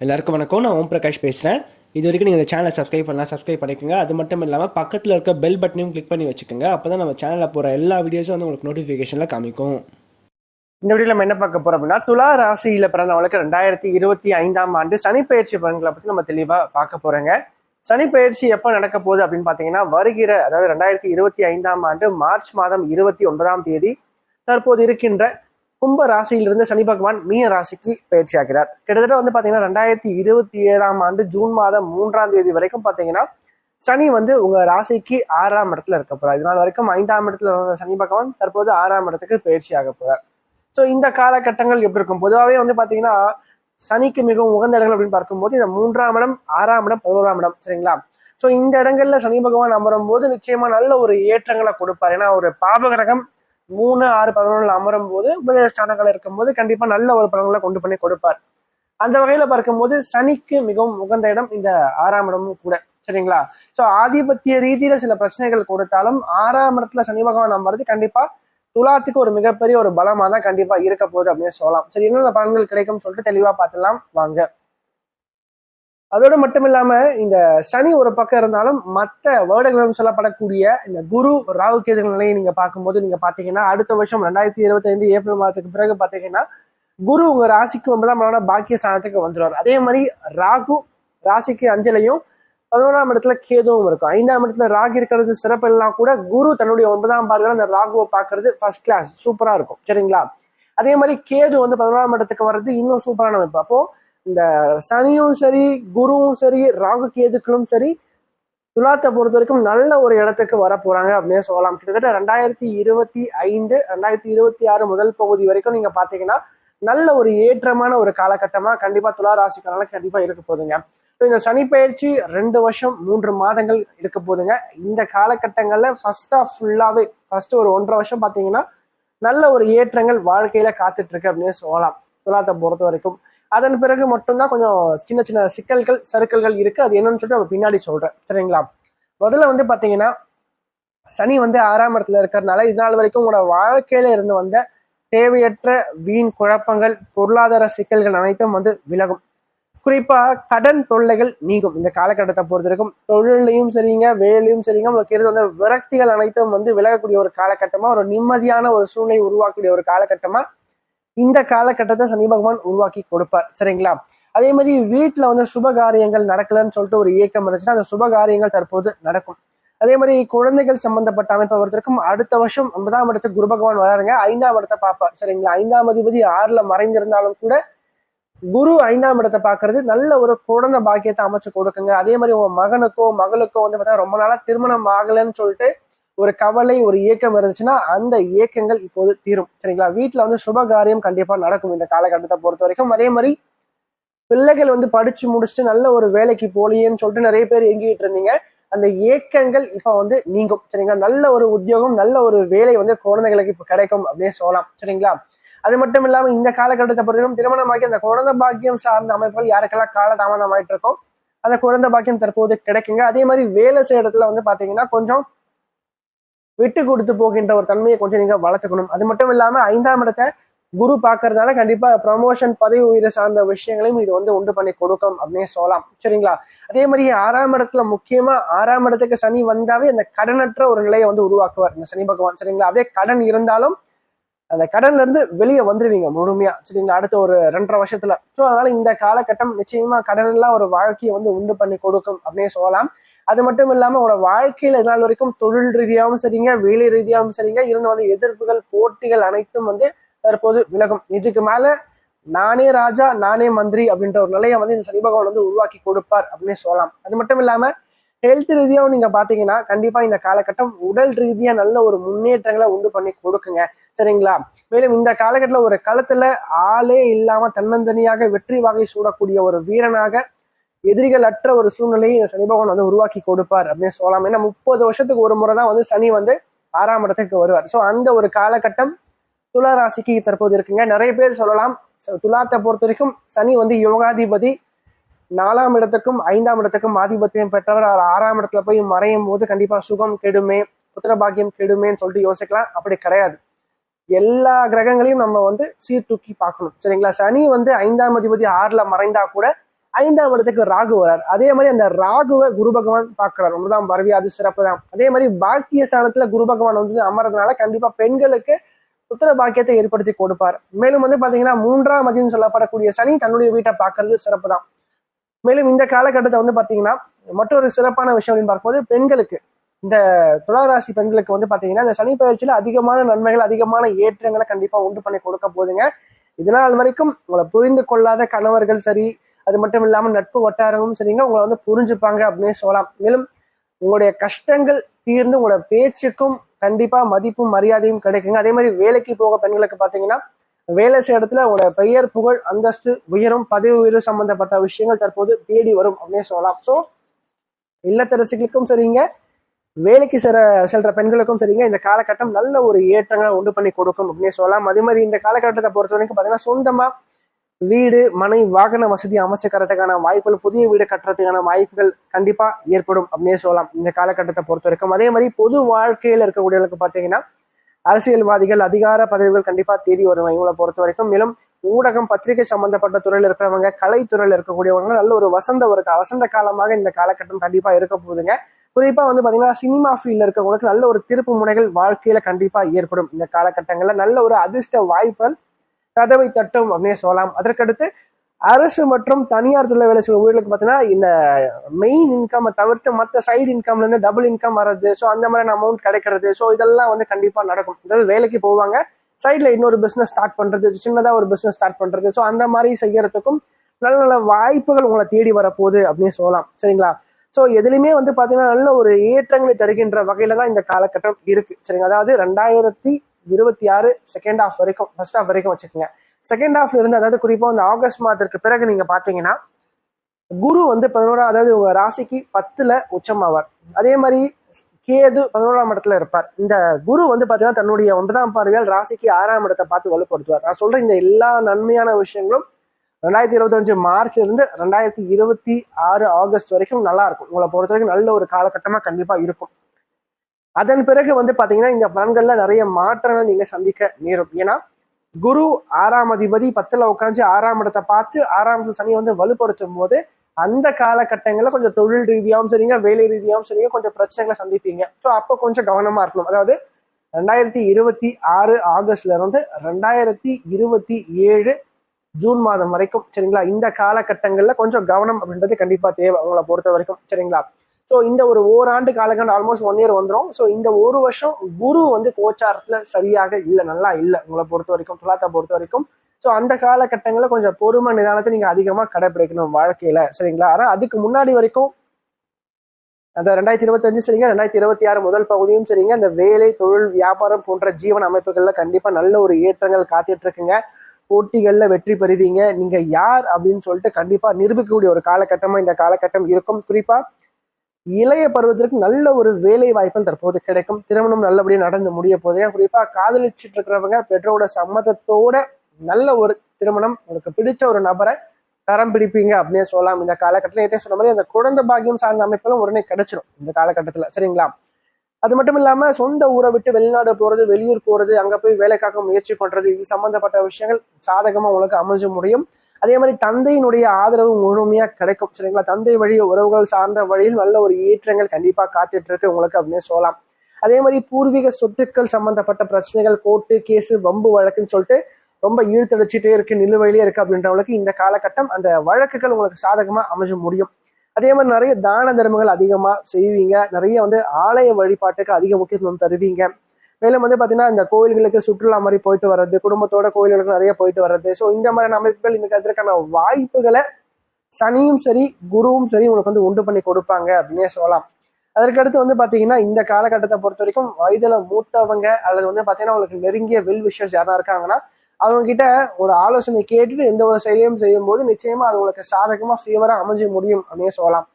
எல்லாருக்கும் வணக்கம். நான் ஓம் பிரகாஷ் பேசுகிறேன் இது வரைக்கும் நீங்கள் இந்த சேனலை சப்ஸ்கிரைப் பண்ணலாம் சப்ஸ்கிரைப் பண்ணிக்கோங்க. அது மட்டும் இல்லாமல் பக்கத்தில் இருக்க பெல் பட்டனையும் கிளிக் பண்ணி வச்சுக்கோங்க. அப்போ தான் நம்ம சேனலில் போகிற எல்லா வீடியோஸும் வந்து உங்களுக்கு நோட்டிஃபிகேஷனில் காமிக்கும். இந்த வீடியோ நம்ம என்ன பார்க்க போகிறோம் அப்படின்னா துலா ராசியில் பிறந்தவங்களுக்கு ரெண்டாயிரத்தி இருபத்தி ஐந்தாம் ஆண்டு சனி பயிற்சி பலன்களை பற்றி நம்ம தெளிவாக பார்க்க போகிறோங்க சனி பயிற்சி எப்போ நடக்க போகுது அப்படின்னு பார்த்தீங்கன்னா வருகிற அதாவது ரெண்டாயிரத்தி இருபத்தி ஐந்தாம் ஆண்டு மார்ச் மாதம் இருபத்தி ஒன்பதாம் தேதி தற்போது இருக்கின்ற கும்ப ராசியிலிருந்து சனி பகவான் மீன ராசிக்கு பயிற்சி ஆகிறார் கிட்டத்தட்ட வந்து பாத்தீங்கன்னா ரெண்டாயிரத்தி இருபத்தி ஏழாம் ஆண்டு ஜூன் மாதம் மூன்றாம் தேதி வரைக்கும் பாத்தீங்கன்னா சனி வந்து உங்க ராசிக்கு ஆறாம் இடத்துல இருக்க போறார். இதனால் வரைக்கும் ஐந்தாம் இடத்துல இருந்த சனி பகவான் தற்போது ஆறாம் இடத்துக்கு பயிற்சி ஆக போறார். ஸோ இந்த காலகட்டங்கள் எப்படி இருக்கும்? பொதுவாகவே வந்து பார்த்தீங்கன்னா சனிக்கு மிகவும் உகந்த இடங்கள் அப்படின்னு பார்க்கும்போது இந்த மூன்றாம் இடம் ஆறாம் இடம் பதினோராம் இடம் சரிங்களா? ஸோ இந்த இடங்கள்ல சனி பகவான் அமரும் போது நிச்சயமா நல்ல ஒரு ஏற்றங்களை கொடுப்பார். ஏன்னா ஒரு பாபகரகம் மூணு ஆறு பதினொன்றில் அமரும் போது உபதேச ஸ்தானங்கள் இருக்கும்போது கண்டிப்பாக நல்ல ஒரு பலன்களை கொண்டு பண்ணி கொடுப்பார். அந்த வகையில் பார்க்கும்போது சனிக்கு மிகவும் உகந்த இடம் இந்த ஆறாம் இடமும் கூட சரிங்களா? ஸோ ஆதிபத்திய ரீதியில சில பிரச்சனைகள் கொடுத்தாலும் ஆறாம் இடத்துல சனி பகவான் அமர்றது கண்டிப்பா துலாத்துக்கு ஒரு மிகப்பெரிய ஒரு பலமா தான் கண்டிப்பா இருக்க போகுது அப்படின்னு சொல்லலாம். சரி என்னென்ன பலன்கள் கிடைக்கும்னு சொல்லிட்டு தெளிவா பார்த்துலாம் வாங்க. அதோடு மட்டும் இல்லாமல் இந்த சனி ஒரு பக்கம் இருந்தாலும் மற்ற வேர்டுகளும் சொல்லப்படக்கூடிய இந்த குரு ராகு கேதுகள் நிலையை நீங்கள் பார்க்கும்போது நீங்கள் பார்த்தீங்கன்னா அடுத்த வருஷம் ரெண்டாயிரத்தி இருபத்தைந்து ஏப்ரல் மாதத்துக்கு பிறகு பார்த்தீங்கன்னா குரு உங்கள் ராசிக்கு ஒன்பதாம் இடமான பாக்கிய ஸ்தானத்துக்கு வந்துடுவார். அதே மாதிரி ராகு ராசிக்கு அஞ்சலையும் பதினோராம் இடத்துல கேதுவும் இருக்கும். ஐந்தாம் இடத்துல ராகு இருக்கிறது சிறப்பு எல்லாம் கூட குரு தன்னுடைய ஒன்பதாம் பார்வையில் அந்த ராகுவை பார்க்கறது ஃபர்ஸ்ட் கிளாஸ் சூப்பராக இருக்கும். சரிங்களா? அதே மாதிரி கேது வந்து பதினோராம் இடத்துக்கு வர்றது இன்னும் சூப்பரான அமைப்பு. அப்போ இந்த சனியும் சரி குருவும் சரி ராகு கேதுக்களும் சரி துலாத்தை பொறுத்த வரைக்கும் நல்ல ஒரு இடத்துக்கு வர போறாங்க அப்படின்னு சொல்லலாம். கிட்டத்தட்ட ரெண்டாயிரத்தி இருபத்தி ஐந்து ரெண்டாயிரத்தி இருபத்தி ஆறு முதல் பகுதி வரைக்கும் நீங்க பாத்தீங்கன்னா நல்ல ஒரு ஏற்றமான ஒரு காலகட்டமா கண்டிப்பா துலா ராசிக்காரங்க கண்டிப்பா இருக்க போதுங்க ஸோ இந்த சனி பயிற்சி ரெண்டு வருஷம் மூன்று மாதங்கள் இருக்க போதுங்க இந்த காலகட்டங்கள்ல ஃபர்ஸ்டா ஃபுல்லாவே ஃபர்ஸ்ட் ஒரு ஒன்றரை வருஷம் பாத்தீங்கன்னா நல்ல ஒரு ஏற்றங்கள் வாழ்க்கையில காத்துட்டு இருக்கு அப்படின்னு சொல்லலாம். துலாத்தை பொறுத்த வரைக்கும். அதன் பிறகு மட்டும்தான் கொஞ்சம் சின்ன சின்ன சிக்கல்கள் சறுக்கல்கள் இருக்கு. அது என்னன்னு சொல்லிட்டு நம்ம பின்னாடி சொல்றேன். சரிங்களா? முதல்ல வந்து பாத்தீங்கன்னா சனி வந்து ஆறாம் இடத்துல இருக்கிறதுனால இது நாள் வரைக்கும் உங்களோட வாழ்க்கையில இருந்து வந்த தேவையற்ற வீண் குழப்பங்கள் பொருளாதார சிக்கல்கள் அனைத்தும் வந்து விலகும். குறிப்பா கடன் தொல்லைகள் நீங்கும். இந்த காலகட்டத்தை பொறுத்த வரைக்கும் தொழிலையும் சரிங்க வேலையும் சரிங்க உங்களுக்கு இருந்து வந்து விரக்திகள் அனைத்தும் வந்து விலகக்கூடிய ஒரு காலகட்டமா ஒரு நிம்மதியான ஒரு சூழ்நிலை உருவாக்கக்கூடிய ஒரு காலகட்டமா இந்த காலகட்டத்தை சனி பகவான் உருவாக்கி கொடுப்பார். சரிங்களா? அதே மாதிரி வீட்டில் வந்து சுப காரியங்கள் நடக்கலன்னு சொல்லிட்டு ஒரு இயக்கம் இருந்துச்சுன்னா அந்த சுப காரியங்கள் தற்போது நடக்கும். அதே மாதிரி குழந்தைகள் சம்பந்தப்பட்ட அமைப்பை ஒருத்தருக்கும் அடுத்த வருஷம் ஒன்பதாம் இடத்து குரு பகவான் வராருங்க. ஐந்தாம் இடத்தை பார்ப்பார். சரிங்களா? ஐந்தாம் அதிபதி ஆறுல மறைந்திருந்தாலும் கூட குரு ஐந்தாம் இடத்தை பார்க்கறது நல்ல ஒரு குழந்தை பாக்கியத்தை அமைச்சு கொடுக்குங்க. அதே மாதிரி உங்க மகனுக்கோ மகளுக்கோ வந்து பார்த்தா ரொம்ப நாளா திருமணம் ஆகலைன்னு சொல்லிட்டு ஒரு கவலை ஒரு இயக்கம் இருந்துச்சுன்னா அந்த இயக்கங்கள் இப்போது தீரும். சரிங்களா? வீட்டில் வந்து சுப காரியம் நடக்கும் இந்த காலகட்டத்தை பொறுத்த வரைக்கும். அதே மாதிரி பிள்ளைகள் வந்து படிச்சு முடிச்சுட்டு நல்ல ஒரு வேலைக்கு போலியேன்னு சொல்லிட்டு நிறைய பேர் எங்கிட்டு இருந்தீங்க. அந்த ஏக்கங்கள் இப்ப வந்து நீங்கும். சரிங்களா? நல்ல ஒரு உத்தியோகம் நல்ல ஒரு வேலை வந்து குழந்தைகளுக்கு இப்ப கிடைக்கும் அப்படின்னு சொல்லலாம். சரிங்களா? அது மட்டும் இல்லாம இந்த காலகட்டத்தை பொறுத்தவரைக்கும் திருமணமாகி அந்த குழந்தை பாக்கியம் சார்ந்த அமைப்புகள் யாருக்கெல்லாம் கால தாமதம் ஆயிட்டு இருக்கோ அந்த குழந்தை பாக்கியம் தற்போது கிடைக்குங்க. அதே மாதிரி வேலை செய்யற இடத்துல வந்து பாத்தீங்கன்னா கொஞ்சம் விட்டு கொடுத்து போகின்ற ஒரு தன்மையை கொஞ்சம் நீங்க வளர்த்துக்கணும். அது மட்டும் இல்லாம ஐந்தாம் இடத்தை குரு பாக்குறதுனால கண்டிப்பா ப்ரமோஷன் பதவி உயிரை சார்ந்த விஷயங்களையும் இது வந்து உண்டு பண்ணி கொடுக்கும் அப்படின்னு சொல்லலாம். சரிங்களா? அதே மாதிரி ஆறாம் இடத்துல முக்கியமா ஆறாம் இடத்துக்கு சனி வந்தாவே அந்த கடனற்ற ஒரு நிலையை வந்து உருவாக்குவார் இந்த சனி பகவான். சரிங்களா? அப்படியே கடன் இருந்தாலும் அந்த கடன்ல இருந்து வெளியே வந்துருவீங்க முழுமையா. சரிங்களா? அடுத்த ஒரு ரெண்டரை வருஷத்துல. ஸோ அதனால இந்த காலகட்டம் நிச்சயமா கடன் எல்லாம் ஒரு வாழ்க்கையை வந்து உண்டு பண்ணி கொடுக்கும் அப்படின்னு சொல்லலாம். அது மட்டும் இல்லாம உங்களோட வாழ்க்கையில இதனால் வரைக்கும் தொழில் ரீதியாகவும் சரிங்க வேலை ரீதியாகவும் சரிங்க இருந்து வந்து எதிர்ப்புகள் போட்டிகள் அனைத்தும் வந்து தற்போது விலகும். இதுக்கு மேல நானே ராஜா நானே மந்திரி அப்படின்ற ஒரு நிலையை வந்து இந்த சனி பகவான் வந்து உருவாக்கி கொடுப்பார் அப்படின்னு சொல்லலாம். அது மட்டும் இல்லாம ஹெல்த் ரீதியாகவும் நீங்க பாத்தீங்கன்னா கண்டிப்பா இந்த காலகட்டம் உடல் ரீதியா நல்ல ஒரு முன்னேற்றங்களை உண்டு பண்ணி கொடுக்குங்க. சரிங்களா? மேலும் இந்த காலகட்டத்தில் ஒரு களத்துல ஆளே இல்லாம தன்னந்தனியாக வெற்றி வாகை சூடக்கூடிய ஒரு வீரனாக எதிரிகள் அற்ற ஒரு சூழ்நிலையை இந்த சனி பகவான் வந்து உருவாக்கி கொடுப்பார் அப்படின்னு சொல்லலாம். ஏன்னா முப்பது வருஷத்துக்கு ஒரு முறை தான் வந்து சனி வந்து ஆறாம் இடத்துக்கு வருவார். ஸோ அந்த ஒரு காலகட்டம் துலா ராசிக்கு தற்போது இருக்குங்க. நிறைய பேர் சொல்லலாம். துலாத்தை பொறுத்த வரைக்கும் சனி வந்து யோகாதிபதி. நாலாம் இடத்துக்கும் ஐந்தாம் இடத்துக்கும் ஆதிபத்தியம் பெற்றவர். அவர் ஆறாம் இடத்துல போய் மறையும் போது கண்டிப்பா சுகம் கெடுமே புத்திரபாகியம் கெடுமேன்னு சொல்லிட்டு யோசிக்கலாம். அப்படி கிடையாது. எல்லா கிரகங்களையும் நம்ம வந்து சீர்தூக்கி பார்க்கணும். சரிங்களா? சனி வந்து ஐந்தாம் அதிபதி ஆறுல மறைந்தா கூட ஐந்தாம் இடத்துக்கு ராகு வரார். அதே மாதிரி அந்த ராகுவை குரு பகவான் பார்க்கிறார். ஒன்றுதான் பரவி அது சிறப்பு தான். அதே மாதிரி பாக்கிய ஸ்தானத்துல குரு பகவான் வந்து அமர்றதுனால கண்டிப்பா பெண்களுக்கு புத்திர பாக்கியத்தை ஏற்படுத்தி கொடுப்பார். மேலும் வந்து பாத்தீங்கன்னா மூன்றாம் மதியம் சொல்லப்படக்கூடிய சனி தன்னுடைய வீட்டை பார்க்கறது சிறப்பு தான். மேலும் இந்த காலகட்டத்தை வந்து பாத்தீங்கன்னா மற்றொரு சிறப்பான விஷயம் அப்படின்னு பார்க்கும்போது பெண்களுக்கு இந்த துளாராசி பெண்களுக்கு வந்து பாத்தீங்கன்னா இந்த சனி பயிற்சியில அதிகமான நன்மைகள் அதிகமான ஏற்றங்களை கண்டிப்பா உண்டு பண்ணி கொடுக்க போதுங்க இதனால் வரைக்கும் உங்களை புரிந்து கொள்ளாத கணவர்கள் சரி அது மட்டும் இல்லாமல் நட்பு வட்டாரமும் சரிங்க உங்களை வந்து புரிஞ்சுப்பாங்க அப்படின்னு சொல்லலாம். மேலும் உங்களுடைய கஷ்டங்கள் தீர்ந்து உங்களோட பேச்சுக்கும் கண்டிப்பா மதிப்பும் மரியாதையும் கிடைக்குங்க. அதே மாதிரி வேலைக்கு போக பெண்களுக்கு பாத்தீங்கன்னா வேலை செய்ய இடத்துல உங்களோட பெயர் புகழ் அந்தஸ்து உயரும் பதவி உயர்வு சம்பந்தப்பட்ட விஷயங்கள் தற்போது தேடி வரும் அப்படின்னு சொல்லலாம். ஸோ இல்லத்தரசிகளுக்கும் சரிங்க வேலைக்கு செற செல்ற பெண்களுக்கும் சரிங்க இந்த காலகட்டம் நல்ல ஒரு ஏற்றங்களை உண்டு பண்ணி கொடுக்கும் அப்படின்னு சொல்லலாம். அதே மாதிரி இந்த காலகட்டத்தை பொறுத்த வரைக்கும் பார்த்தீங்கன்னா சொந்தமா வீடு மனை வாகன வசதி அமைச்சுக்கிறதுக்கான வாய்ப்புகள் புதிய வீடு கட்டுறதுக்கான வாய்ப்புகள் கண்டிப்பா ஏற்படும் அப்படின்னே சொல்லலாம். இந்த காலகட்டத்தை பொறுத்த வரைக்கும். அதே மாதிரி பொது வாழ்க்கையில் இருக்கக்கூடியவங்களுக்கு பார்த்தீங்கன்னா அரசியல்வாதிகள் அதிகார பதவிகள் கண்டிப்பா தேடி வரும் இவங்களை பொறுத்த வரைக்கும். மேலும் ஊடகம் பத்திரிகை சம்பந்தப்பட்ட துறையில் இருக்கிறவங்க கலைத்துறையில் இருக்கக்கூடியவங்க நல்ல ஒரு வசந்த ஒரு வசந்த காலமாக இந்த காலகட்டம் கண்டிப்பா இருக்க போகுதுங்க. குறிப்பா வந்து பாத்தீங்கன்னா சினிமா ஃபீல்ட்ல இருக்கவங்களுக்கு நல்ல ஒரு திருப்பு முனைகள் வாழ்க்கையில கண்டிப்பா ஏற்படும். இந்த காலகட்டங்கள்ல நல்ல ஒரு அதிர்ஷ்ட வாய்ப்புகள் கதவை தட்டும் அப்படின்னு சொல்லலாம். அதற்கடுத்து அரசு மற்றும் தனியார் துறை வேலை செய்யும் ஊழலுக்கு பார்த்தீங்கன்னா இந்த மெயின் இன்கம் தவிர்த்து மற்ற சைடு இன்கம்ல இருந்து டபுள் இன்கம் வர்றது ஸோ அந்த மாதிரியான அமௌண்ட் கிடைக்கிறது. ஸோ இதெல்லாம் வந்து கண்டிப்பா நடக்கும். அதாவது வேலைக்கு போவாங்க சைட்ல இன்னொரு பிசினஸ் ஸ்டார்ட் பண்றது சின்னதா ஒரு பிசினஸ் ஸ்டார்ட் பண்றது. ஸோ அந்த மாதிரி செய்யறதுக்கும் நல்ல நல்ல வாய்ப்புகள் உங்களை தேடி வரப்போகுது அப்படின்னு சொல்லலாம். சரிங்களா? ஸோ எதுலையுமே வந்து பார்த்தீங்கன்னா நல்ல ஒரு ஏற்றங்களை தருகின்ற வகையில தான் இந்த காலகட்டம் இருக்கு. சரிங்க அதாவது ரெண்டாயிரத்தி இருபத்தி ஆறு செகண்ட் ஹாஃப் வரைக்கும் ஃபர்ஸ்ட் ஆஃப் வரைக்கும் வச்சுக்கோங்க. செகண்ட் ஹாஃப்ல இருந்து அதாவது குறிப்பாக இந்த ஆகஸ்ட் மாதத்திற்கு பிறகு நீங்க பாத்தீங்கன்னா குரு வந்து பதினோரா அதாவது உங்க ராசிக்கு பத்துல உச்சமாவார். அதே மாதிரி கேது பதினோராம் இடத்துல இருப்பார். இந்த குரு வந்து பாத்தீங்கன்னா தன்னுடைய ஒன்பதாம் பார்வையால் ராசிக்கு ஆறாம் இடத்தை பார்த்து வலுப்படுத்துவார். நான் சொல்ற இந்த எல்லா நன்மையான விஷயங்களும் ரெண்டாயிரத்தி இருபத்தஞ்சு மார்ச்ல இருந்து ரெண்டாயிரத்தி இருபத்தி ஆறு ஆகஸ்ட் வரைக்கும் நல்லா இருக்கும். உங்களை பொறுத்த வரைக்கும் நல்ல ஒரு காலகட்டமா கண்டிப்பா இருக்கும். அதன் பிறகு வந்து பாத்தீங்கன்னா இந்த பலன்கள்ல நிறைய மாற்றங்கள் நீங்க சந்திக்க நேரும். ஏன்னா குரு ஆறாம் அதிபதி பத்துல உட்காந்து ஆறாம் இடத்தை பார்த்து ஆறாம் சனியை வந்து வலுப்படுத்தும் போது அந்த காலகட்டங்களில் கொஞ்சம் தொழில் ரீதியாகவும் சரிங்க வேலை ரீதியாகவும் சரிங்க கொஞ்சம் பிரச்சனைகளை சந்திப்பீங்க. ஸோ அப்போ கொஞ்சம் கவனமா இருக்கணும். அதாவது ரெண்டாயிரத்தி இருபத்தி ஆறு ஆகஸ்ட்ல இருந்து ரெண்டாயிரத்தி இருபத்தி ஏழு ஜூன் மாதம் வரைக்கும் சரிங்களா? இந்த காலகட்டங்களில் கொஞ்சம் கவனம் அப்படின்றது கண்டிப்பா தேவை உங்களை பொறுத்த வரைக்கும் சரிங்களா? ஸோ இந்த ஒரு ஓராண்டு காலகண்டம் ஆல்மோஸ்ட் ஒன் இயர் வந்துடும் ஸோ இந்த ஒரு வருஷம் குரு வந்து கோச்சாரத்தில் சரியாக இல்லை நல்லா இல்லை. உங்களை பொறுத்த வரைக்கும் துலாத்தை பொறுத்த வரைக்கும். ஸோ அந்த காலகட்டங்களில் கொஞ்சம் பொறுமை நிதானத்தை நீங்க அதிகமாக கடைபிடிக்கணும் வாழ்க்கையில. சரிங்களா? ஆனால் அதுக்கு முன்னாடி வரைக்கும் அந்த ரெண்டாயிரத்தி இருபத்தஞ்சு சரிங்க ரெண்டாயிரத்தி இருபத்தி ஆறு முதல் பகுதியும் சரிங்க. அந்த வேலை தொழில் வியாபாரம் போன்ற ஜீவன அமைப்புகள்ல கண்டிப்பாக நல்ல ஒரு ஏற்றங்கள் காத்துட்டு இருக்குங்க போட்டிகளில் வெற்றி பெறுவீங்க. நீங்க யார் அப்படின்னு சொல்லிட்டு கண்டிப்பா நிரூபிக்கக்கூடிய ஒரு காலகட்டமாக இந்த காலகட்டம் இருக்கும். குறிப்பா இளைய பருவத்திற்கு நல்ல ஒரு வேலை வாய்ப்புகள் தற்போது கிடைக்கும். திருமணம் நல்லபடியாக நடந்து முடிய போகுது. குறிப்பாக காதலிச்சுட்டு இருக்கிறவங்க பெற்றோரோட சம்மதத்தோட நல்ல ஒரு திருமணம் உங்களுக்கு பிடிச்ச ஒரு நபரை தரம் பிடிப்பீங்க அப்படின்னு சொல்லலாம். இந்த காலகட்டத்தில் ஏற்கனவே சொன்ன மாதிரி அந்த குழந்தை பாக்கியம் சார்ந்த அமைப்புகளும் உடனே கிடைச்சிடும் இந்த காலகட்டத்தில். சரிங்களா? அது மட்டும் இல்லாம சொந்த ஊரை விட்டு வெளிநாடு போறது வெளியூர் போறது அங்க போய் வேலைக்காக முயற்சி பண்றது இது சம்பந்தப்பட்ட விஷயங்கள் சாதகமா உங்களுக்கு அமைஞ்ச முடியும். அதே மாதிரி தந்தையினுடைய ஆதரவு முழுமையா கிடைக்கும் சரிங்களா? தந்தை வழி உறவுகள் சார்ந்த வழியில் நல்ல ஒரு ஏற்றங்கள் கண்டிப்பா காத்துட்டு இருக்கு உங்களுக்கு அப்படின்னு சொல்லலாம். அதே மாதிரி பூர்வீக சொத்துக்கள் சம்பந்தப்பட்ட பிரச்சனைகள் கோர்ட்டு கேஸு வம்பு வழக்குன்னு சொல்லிட்டு ரொம்ப இழுத்தடிச்சிட்டே இருக்கு நிலுவையிலே இருக்கு அப்படின்றவங்களுக்கு இந்த காலகட்டம் அந்த வழக்குகள் உங்களுக்கு சாதகமா அமைஞ்ச முடியும். அதே மாதிரி நிறைய தான தர்மங்கள் அதிகமா செய்வீங்க. நிறைய வந்து ஆலய வழிபாட்டுக்கு அதிக முக்கியத்துவம் தருவீங்க. மேலும் வந்து பாத்தீங்கன்னா இந்த கோயில்களுக்கு சுற்றுலா மாதிரி போயிட்டு வர்றது குடும்பத்தோட கோயில்களுக்கு நிறைய போயிட்டு வர்றது. ஸோ இந்த மாதிரியான அமைப்புகள் இந்த அதற்கான வாய்ப்புகளை சனியும் சரி குருவும் சரி உங்களுக்கு வந்து உண்டு பண்ணி கொடுப்பாங்க அப்படின்னே சொல்லலாம். அதற்கடுத்து வந்து பாத்தீங்கன்னா இந்த காலகட்டத்தை பொறுத்த வரைக்கும் வயதுல மூத்தவங்க அல்லது வந்து பாத்தீங்கன்னா உங்களுக்கு நெருங்கிய வெல் விஷஸ் யாரா இருக்காங்கன்னா அவங்க கிட்ட ஒரு ஆலோசனை கேட்டுட்டு எந்த ஒரு செயலையும் செய்யும் போது நிச்சயமா அது உங்களுக்கு சாதகமா ஃபீவரா அமைஞ்சு முடியும் அப்படின்னே சொல்லலாம்.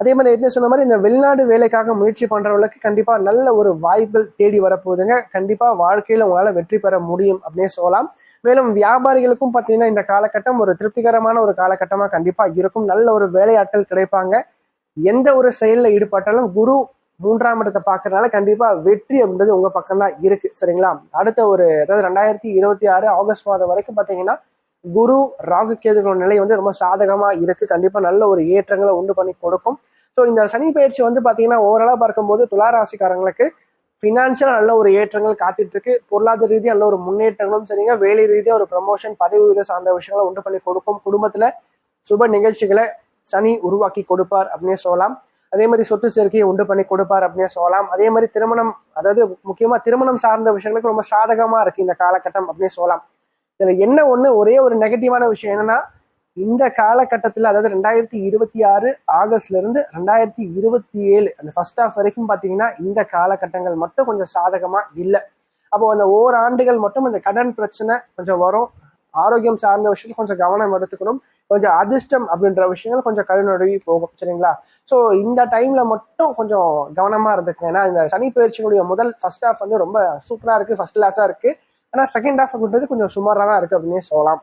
அதே மாதிரி என்ன சொன்ன மாதிரி இந்த வெளிநாடு வேலைக்காக முயற்சி பண்றவங்களுக்கு கண்டிப்பா நல்ல ஒரு வாய்ப்புகள் தேடி வரப்போகுதுங்க. கண்டிப்பா வாழ்க்கையில உங்களால வெற்றி பெற முடியும் அப்படின்னே சொல்லலாம். மேலும் வியாபாரிகளுக்கும் பார்த்தீங்கன்னா இந்த காலகட்டம் ஒரு திருப்திகரமான ஒரு காலகட்டமா கண்டிப்பா இருக்கும். நல்ல ஒரு வேலையாட்கள் கிடைப்பாங்க. எந்த ஒரு செயல்ல ஈடுபட்டாலும் குரு மூன்றாம் இடத்தை பார்க்கறதுனால கண்டிப்பா வெற்றி அப்படின்றது உங்க பக்கம் தான் இருக்கு. சரிங்களா? அடுத்த ஒரு அதாவது ரெண்டாயிரத்தி இருபத்தி ஆறு ஆகஸ்ட் மாதம் வரைக்கும் பாத்தீங்கன்னா குரு ராகு கேதுகளோட நிலை வந்து ரொம்ப சாதகமா இருக்கு. கண்டிப்பா நல்ல ஒரு ஏற்றங்களை உண்டு பண்ணி கொடுக்கும். ஸோ இந்த சனி பயிற்சி வந்து பாத்தீங்கன்னா ஓவராலா பார்க்கும்போது துளாராசிக்காரங்களுக்கு ஃபினான்ஷியலாக நல்ல ஒரு ஏற்றங்கள் காத்துட்டு இருக்கு. பொருளாதார ரீதியாக நல்ல ஒரு முன்னேற்றங்களும் சரிங்க. வேலை ரீதியாக ஒரு ப்ரமோஷன் பதவி உயர்வு சார்ந்த விஷயங்களை உண்டு பண்ணி கொடுக்கும். குடும்பத்துல சுப நிகழ்ச்சிகளை சனி உருவாக்கி கொடுப்பார் அப்படின்னே சொல்லலாம். அதே மாதிரி சொத்து சேர்க்கையை உண்டு பண்ணி கொடுப்பார் அப்படின்னே சொல்லலாம். அதே மாதிரி திருமணம் அதாவது முக்கியமா திருமணம் சார்ந்த விஷயங்களுக்கு ரொம்ப சாதகமா இருக்கு இந்த காலகட்டம் அப்படின்னு சொல்லலாம். இதுல என்ன ஒண்ணு? ஒரே ஒரு நெகட்டிவான விஷயம் என்னன்னா இந்த காலகட்டத்தில் அதாவது ரெண்டாயிரத்தி இருபத்தி ஆறு ஆகஸ்ட்ல இருந்து ரெண்டாயிரத்தி இருபத்தி ஏழு அந்த ஃபர்ஸ்ட் ஆஃப் வரைக்கும் பாத்தீங்கன்னா இந்த காலகட்டங்கள் மட்டும் கொஞ்சம் சாதகமா இல்லை. அப்போ அந்த ஓராண்டுகள் மட்டும் இந்த கடன் பிரச்சனை கொஞ்சம் வரும். ஆரோக்கியம் சார்ந்த விஷயத்தில் கொஞ்சம் கவனம் எடுத்துக்கணும். கொஞ்சம் அதிர்ஷ்டம் அப்படின்ற விஷயங்கள் கொஞ்சம் கழுநடுவி போகும். சரிங்களா? ஸோ இந்த டைம்ல மட்டும் கொஞ்சம் கவனமா இருந்துக்குங்க. ஏன்னா இந்த சனி பயிற்சியினுடைய முதல் ஃபர்ஸ்ட் ஹாஃப் வந்து ரொம்ப சூப்பராக இருக்கு ஃபர்ஸ்ட் கிளாஸா இருக்கு. ஆனால் செகண்ட் ஹாஃப் அப்படின்றது கொஞ்சம் சுமாராக தான் இருக்குது அப்படின்னே சொல்லலாம்.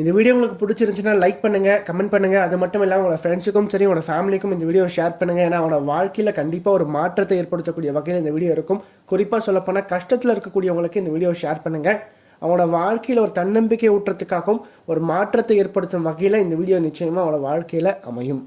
இந்த வீடியோ உங்களுக்கு பிடிச்சிருந்துச்சுன்னா லைக் பண்ணுங்க கமெண்ட் பண்ணுங்க. அது மட்டும் இல்லாமல் உங்களோட ஃப்ரெண்ட்ஸுக்கும் சரி உங்களோட ஃபேமிலிக்கும் இந்த வீடியோ ஷேர் பண்ணுங்க. ஏன்னா அவனோட வாழ்க்கையில் கண்டிப்பாக ஒரு மாற்றத்தை ஏற்படுத்தக்கூடிய வகையில் இந்த வீடியோ இருக்கும். குறிப்பாக சொல்லப்போனால் கஷ்டத்தில் இருக்கக்கூடியவங்களுக்கு இந்த வீடியோ ஷேர் பண்ணுங்க. அவனோட வாழ்க்கையில் ஒரு தன்னம்பிக்கை ஊட்டுறதுக்காகவும் ஒரு மாற்றத்தை ஏற்படுத்தும் வகையில் இந்த வீடியோ நிச்சயமாக அவனோட வாழ்க்கையில் அமையும்.